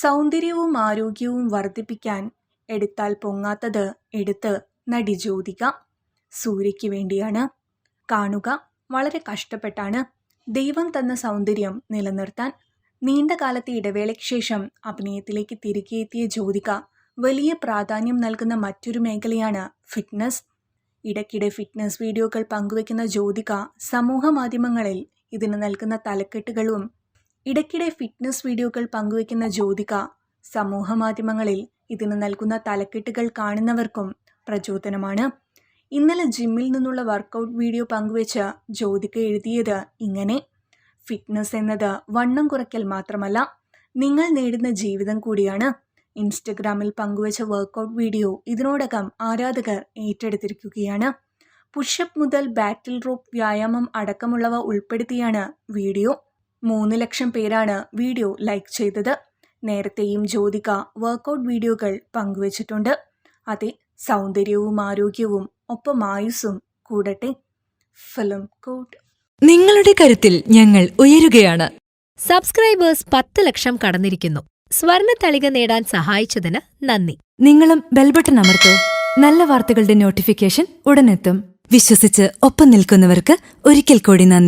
സൗന്ദര്യവും ആരോഗ്യവും വർദ്ധിപ്പിക്കാൻ എടുത്താൽ പൊങ്ങാത്തത് എടുത്ത് നടി ജ്യോതിക സൂര്യയ്ക്ക് വേണ്ടിയാണ്. കാണുക വളരെ കഷ്ടപ്പെട്ടാണ്. ദൈവം തന്ന സൗന്ദര്യം നിലനിർത്താൻ നീണ്ട കാലത്തെ ഇടവേളയ്ക്ക് ശേഷം അഭിനയത്തിലേക്ക് തിരികെ എത്തിയ ജ്യോതിക വലിയ പ്രാധാന്യം നൽകുന്ന മറ്റൊരു മേഖലയാണ് ഫിറ്റ്നസ്. ഇടയ്ക്കിടെ ഫിറ്റ്നസ് വീഡിയോകൾ പങ്കുവെക്കുന്ന ജ്യോതിക സമൂഹ മാധ്യമങ്ങളിൽ ഇതിന് നൽകുന്ന തലക്കെട്ടുകളും ഇടയ്ക്കിടെ ഫിറ്റ്നസ് വീഡിയോകൾ പങ്കുവയ്ക്കുന്ന ജ്യോതിക സമൂഹ മാധ്യമങ്ങളിൽ ഇതിന് നൽകുന്ന തലക്കെട്ടുകൾ കാണുന്നവർക്കും പ്രചോദനമാണ്. ഇന്നലെ ജിമ്മിൽ നിന്നുള്ള വർക്കൗട്ട് വീഡിയോ പങ്കുവെച്ച് ജ്യോതിക എഴുതിയത് ഇങ്ങനെ ഫിറ്റ്നസ് എന്നത് വണ്ണം കുറയ്ക്കൽ മാത്രമല്ല നിങ്ങൾ നേടുന്ന ജീവിതം കൂടിയാണ്. ഇൻസ്റ്റഗ്രാമിൽ പങ്കുവച്ച വർക്കൗട്ട് വീഡിയോ ഇതിനോടകം ആരാധകർ ഏറ്റെടുത്തിരിക്കുകയാണ്. പുഷപ്പ് മുതൽ ബാറ്റിൽ റോപ്പ് വ്യായാമം അടക്കമുള്ളവ ഉൾപ്പെടുത്തിയാണ് വീഡിയോ. മൂന്ന് ലക്ഷം പേരാണ് വീഡിയോ ലൈക്ക് ചെയ്തത്. നേരത്തെയും ജ്യോതിക വർക്കൗട്ട് വീഡിയോകൾ പങ്കുവച്ചിട്ടുണ്ട്. അതെ സൗന്ദര്യവും ആരോഗ്യവും ഒപ്പം ആയുസ്സും കൂടട്ടെ. ഫിലിം കോട്ട് നിങ്ങളുടെ കരുത്തിൽ ഞങ്ങൾ ഉയരുകയാണ്. സബ്സ്ക്രൈബേഴ്സ് പത്ത് ലക്ഷം കടന്നിരിക്കുന്നു. സ്വർണ തളിക നേടാൻ സഹായിച്ചതിന് നന്ദി. നിങ്ങളും ബെൽബട്ടൺ അമർത്തോ. നല്ല വാർത്തകളുടെ നോട്ടിഫിക്കേഷൻ ഉടനെത്തും. വിശ്വസിച്ച് ഒപ്പം നിൽക്കുന്നവർക്ക് ഒരിക്കൽ കൂടി നന്ദി.